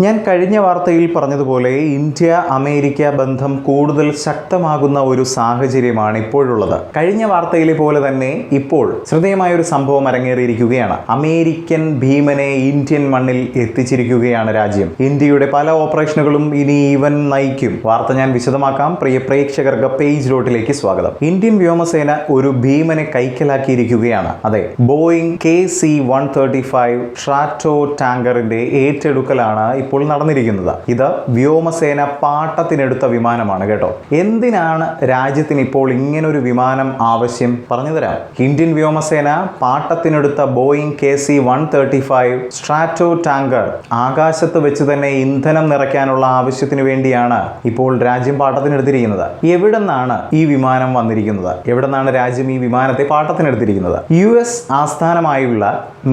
ഞാൻ കഴിഞ്ഞ വാർത്തയിൽ പറഞ്ഞതുപോലെ ഇന്ത്യ അമേരിക്ക ബന്ധം കൂടുതൽ ശക്തമാകുന്ന ഒരു സാഹചര്യമാണ് ഇപ്പോഴുള്ളത്. കഴിഞ്ഞ വാർത്തയിലെ പോലെ തന്നെ ഇപ്പോൾ ശ്രദ്ധേയമായ ഒരു സംഭവം അരങ്ങേറിയിരിക്കുകയാണ്. അമേരിക്കൻ ഭീമനെ ഇന്ത്യൻ മണ്ണിൽ എത്തിച്ചിരിക്കുകയാണ് രാജ്യം. ഇന്ത്യയുടെ പല ഓപ്പറേഷനുകളും ഇനി ഇവൻ നയിക്കും. വാർത്ത ഞാൻ വിശദമാക്കാം. പ്രിയ പ്രേക്ഷകർക്ക് പേജ് ലോട്ടിലേക്ക് സ്വാഗതം. ഇന്ത്യൻ വ്യോമസേന ഒരു ഭീമനെ കൈക്കലാക്കിയിരിക്കുകയാണ്. അതെ Boeing K C one thirty five ടാങ്കറിന്റെ ഏറ്റെടുക്കലാണ് ഇപ്പോൾ നടന്നിരിക്കുന്നത്. ഇത് വ്യോമസേന പാട്ടത്തിനെടുത്ത വിമാനമാണ് കേട്ടോ. എന്തിനാണ് രാജ്യത്തിന് ഇപ്പോൾ ഇങ്ങനൊരു വിമാനം ആവശ്യം? പറഞ്ഞുതരാം ഇന്ത്യൻ വ്യോമസേന പാട്ടത്തിനെടുത്ത Boeing K C one thirty five stratotanker ആകാശത്ത് വെച്ച് തന്നെ ഇന്ധനം നിറയ്ക്കാനുള്ള ആവശ്യത്തിന് വേണ്ടിയാണ് ഇപ്പോൾ രാജ്യം പാട്ടത്തിനെടുത്തിരിക്കുന്നത്. എവിടെ നിന്നാണ് ഈ വിമാനം വന്നിരിക്കുന്നത്? എവിടെ നിന്നാണ് രാജ്യം ഈ വിമാനത്തെ പാട്ടത്തിനെടുത്തിരിക്കുന്നത്? യു എസ് ആസ്ഥാനമായുള്ള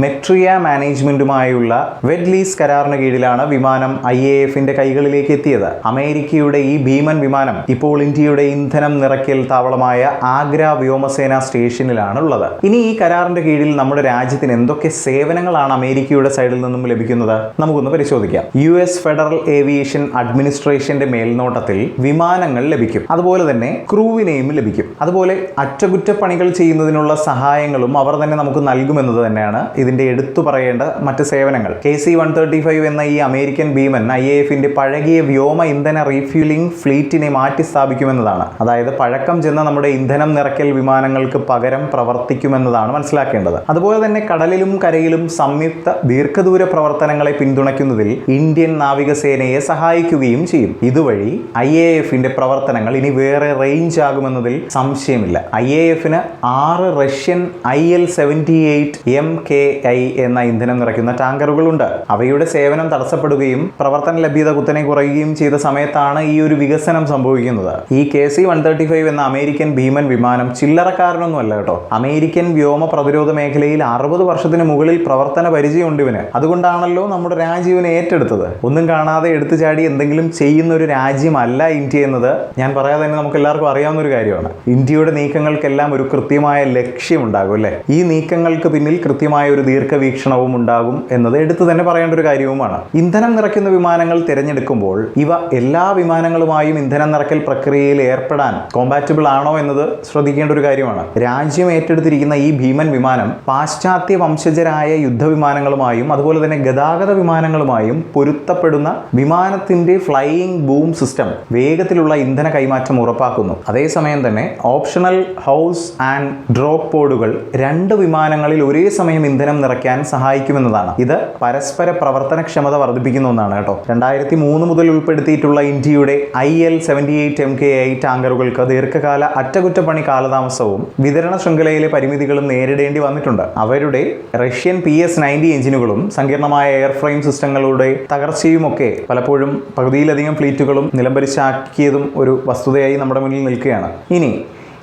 മെട്രിയ മാനേജ്മെന്റുമായുള്ള വെഡ് ലീസ് കരാറിന് കീഴിലാണ് വിമാനം ഐ എ എഫിന്റെ കൈകളിലേക്ക് എത്തിയത്. അമേരിക്കയുടെ ഈ ഭീമൻ വിമാനം ഇപ്പോൾ ഇന്ത്യയുടെ ഇന്ധനം നിറയ്ക്കൽ താവളമായ ആഗ്ര വ്യോമസേന സ്റ്റേഷനിലാണ് ഉള്ളത് ഇനി ഈ കരാറിന്റെ കീഴിൽ നമ്മുടെ രാജ്യത്തിന് എന്തൊക്കെ സേവനങ്ങളാണ് അമേരിക്കയുടെ സൈഡിൽ നിന്നും ലഭിക്കുന്നത്? നമുക്കൊന്ന് പരിശോധിക്കാം. യു എസ് ഫെഡറൽ ഏവിയേഷൻ അഡ്മിനിസ്ട്രേഷന്റെ മേൽനോട്ടത്തിൽ വിമാനങ്ങൾ ലഭിക്കും. അതുപോലെ തന്നെ ക്രൂവിനെയും ലഭിക്കും. അതുപോലെ അറ്റകുറ്റപ്പണികൾ ചെയ്യുന്നതിനുള്ള സഹായങ്ങളും അവർ തന്നെ നമുക്ക് നൽകുമെന്നത് തന്നെയാണ് ഇതിന്റെ എടുത്തു പറയേണ്ട മറ്റ് സേവനങ്ങൾ. K C one thirty five എന്ന ഈ അമേരിക്കൻ ഭീമൻ ഐ എ എഫിന്റെ പഴകിയ വ്യോമ ഇന്ധന റീഫ്യൂലിംഗ് ഫ്ലീറ്റിനെ മാറ്റിസ്ഥാപിക്കുമെന്നതാണ്. അതായത് പഴക്കം ചെന്ന നമ്മുടെ ഇന്ധനം നിറയ്ക്കൽ വിമാനങ്ങൾക്ക് പകരം പ്രവർത്തിക്കുമെന്നതാണ് മനസ്സിലാക്കേണ്ടത്. അതുപോലെ തന്നെ കടലിലും കരയിലും സംയുക്ത ദീർഘദൂര പ്രവർത്തനങ്ങളെ പിന്തുണയ്ക്കുന്നതിൽ ഇന്ത്യൻ നാവികസേനയെ സഹായിക്കുകയും ചെയ്യും. ഇതുവഴി ഐ എ എഫിന്റെ പ്രവർത്തനങ്ങൾ ഇനി വേറെ റേഞ്ച് ആകുമെന്നതിൽ സംശയമില്ല. ഐ എ എഫിന് ആറ് Russian I L seventy eight M K I എന്ന ഇന്ധനം നിറയ്ക്കുന്ന ടാങ്കറുകളുണ്ട്. അവയുടെ സേവനം തടസ്സപ്പെടുകയും പ്രവർത്തന ലഭ്യത കുത്തനെ കുറയുകയും ചെയ്ത സമയത്താണ് ഈ ഒരു വികസനം സംഭവിക്കുന്നത്. ഈ K C one thirty five എന്ന അമേരിക്കൻ ഭീമൻ വിമാനം ചില്ലറക്കാരനൊന്നും അല്ല കേട്ടോ. അമേരിക്കൻ വ്യോമ പ്രതിരോധ മേഖലയിൽ അറുപത് വർഷത്തിന് മുകളിൽ പ്രവർത്തന പരിചയമുണ്ട് ഇവന്. അതുകൊണ്ടാണല്ലോ നമ്മുടെ രാജീവിനെ ഏറ്റെടുത്തത്. ഒന്നും കാണാതെ എടുത്തു ചാടി എന്തെങ്കിലും ചെയ്യുന്ന ഒരു രാജ്യമല്ല ഇന്ത്യ എന്നത്. ഞാൻ പറയാതെ തന്നെ നമുക്ക് എല്ലാവർക്കും അറിയാവുന്ന ഒരു കാര്യമാണ്. ഇന്ത്യയുടെ നീക്കങ്ങൾക്കെല്ലാം ഒരു കൃത്യമായ ലക്ഷ്യമുണ്ടാകും അല്ലേ? ഈ നീക്കങ്ങൾക്ക് പിന്നിൽ കൃത്യമായ ഒരു ദീർഘവീക്ഷണവും ഉണ്ടാകും എന്നത് എടുത്തു തന്നെ പറയേണ്ട ഒരു കാര്യവുമാണ്. ഇന്ധനം നിറയ്ക്കുന്ന വിമാനങ്ങൾ തിരഞ്ഞെടുക്കുമ്പോൾ ഇവ എല്ലാ വിമാനങ്ങളുമായും ഇന്ധനം നിറയ്ക്കൽ പ്രക്രിയയിൽ ഏർപ്പെടാൻ കോമ്പാറ്റബിൾ ആണോ എന്നത് ശ്രദ്ധിക്കേണ്ട ഒരു കാര്യമാണ്. രാജ്യം ഏറ്റെടുത്തിരിക്കുന്ന ഈ ഭീമൻ വിമാനം പാശ്ചാത്യ വംശജരായ യുദ്ധവിമാനങ്ങളുമായും അതുപോലെ തന്നെ ഗതാഗത വിമാനങ്ങളുമായും പൊരുത്തപ്പെടുന്ന വിമാനത്തിന്റെ ഫ്ലൈയിങ് ബൂം സിസ്റ്റം വേഗത്തിലുള്ള ഇന്ധന കൈമാറ്റം ഉറപ്പാക്കുന്നു. അതേസമയം തന്നെ ഓപ്ഷണൽ ഹൗസ് ആൻഡ് ഡ്രോപ്പ് പോഡുകൾ രണ്ട് വിമാനങ്ങളിൽ ഒരേ സമയം ഇന്ധനം നിറയ്ക്കാൻ സഹായിക്കുമെന്നതാണ്. ഇത് പരസ്പര പ്രവർത്തനക്ഷമത വർദ്ധിപ്പിക്കുന്ന ഒന്നാണ് കേട്ടോ. രണ്ടായിരത്തി മൂന്ന് മുതൽ ഉൾപ്പെടുത്തിയിട്ടുള്ള ഇന്ത്യയുടെ I L seventy eight M K I ടാങ്കറുകൾക്ക് ദീർഘകാല അറ്റകുറ്റപ്പണി കാലതാമസവും വിതരണ ശൃംഖലയിലെ പരിമിതികളും നേരിടേണ്ടി വന്നിട്ടുണ്ട്. അവരുടെ റഷ്യൻ പി എസ് നയന്റി എഞ്ചിനുകളും സങ്കീർണമായ എയർ ഫ്രെയിം സിസ്റ്റങ്ങളുടെ തകർച്ചയുമൊക്കെ പലപ്പോഴും പകുതിയിലധികം ഫ്ലീറ്റുകളും നിലംപരിശാക്കിയതും ഒരു വസ്തുതയായി നമ്മുടെ മുന്നിൽ നിൽക്കുകയാണ്. ഇനി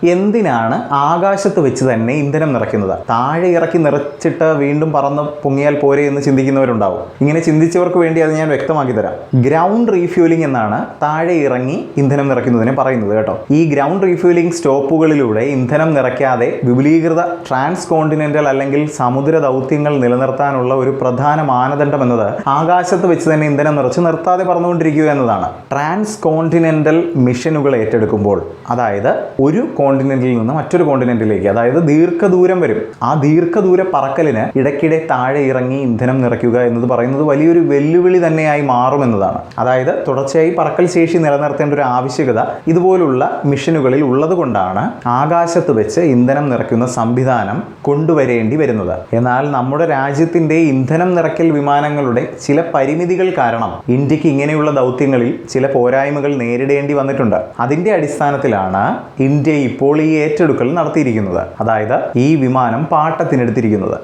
എന്തിനാണ് ആകാശത്ത് വെച്ച് തന്നെ ഇന്ധനം നിറയ്ക്കുന്നത്? താഴെ ഇറക്കി നിറച്ചിട്ട് വീണ്ടും പറന്ന് പൊങ്ങിയാൽ പോരെ എന്ന് ചിന്തിക്കുന്നവരുണ്ടാവും. ഇങ്ങനെ ചിന്തിച്ചവർക്ക് വേണ്ടി അത് ഞാൻ വ്യക്തമാക്കി തരാം. ഗ്രൗണ്ട് റീഫ്യൂലിംഗ് എന്നാണ് താഴെ ഇറങ്ങി ഇന്ധനം നിറയ്ക്കുന്നതിന് പറയുന്നത് കേട്ടോ. ഈ ഗ്രൗണ്ട് റീഫ്യൂലിംഗ് സ്റ്റോപ്പുകളിലൂടെ ഇന്ധനം നിറയ്ക്കാതെ വിപുലീകൃത ട്രാൻസ് കോണ്ടിനെന്റൽ അല്ലെങ്കിൽ സമുദ്ര ദൗത്യങ്ങൾ നിലനിർത്താനുള്ള ഒരു പ്രധാന മാനദണ്ഡം എന്നത് ആകാശത്ത് വെച്ച് തന്നെ ഇന്ധനം നിറച്ച് നിർത്താതെ പറന്നുകൊണ്ടിരിക്കുക എന്നതാണ്. ട്രാൻസ് കോണ്ടിനെന്റൽ മിഷനുകൾ ഏറ്റെടുക്കുമ്പോൾ അതായത് ഒരു കോണ്ടിനെന്റിൽ നിന്ന് മറ്റൊരു കോണ്ടിനെന്റിലേക്ക് അതായത് ദീർഘദൂരം വരും. ആ ദീർഘദൂര പറക്കലിന് ഇടയ്ക്കിടെ താഴെ ഇറങ്ങി ഇന്ധനം നിറയ്ക്കുക എന്നത് പറയുന്നത് വലിയൊരു വെല്ലുവിളി തന്നെയായി മാറുമെന്നതാണ് അതായത് തുടർച്ചയായി പറക്കൽ ശേഷി നിലനിർത്തേണ്ട ഒരു ആവശ്യകത ഇതുപോലുള്ള മിഷനുകളിൽ ഉള്ളത് കൊണ്ടാണ് ആകാശത്ത് വെച്ച് ഇന്ധനം നിറയ്ക്കുന്ന സംവിധാനം കൊണ്ടുവരേണ്ടി വരുന്നത്. എന്നാൽ നമ്മുടെ രാജ്യത്തിന്റെ ഇന്ധനം നിറയ്ക്കൽ വിമാനങ്ങളുടെ ചില പരിമിതികൾ കാരണം ഇന്ത്യയ്ക്ക് ഇങ്ങനെയുള്ള ദൗത്യങ്ങളിൽ ചില പോരായ്മകൾ നേരിടേണ്ടി വന്നിട്ടുണ്ട്. അതിന്റെ അടിസ്ഥാനത്തിലാണ് ഇന്ത്യ ഇപ്പോൾ ഈ ഏറ്റെടുക്കൽ നടത്തിയിരിക്കുന്നത്. അതായത് ഈ വിമാനം പാട്ടത്തിനെടുത്തിരിക്കുന്നത്.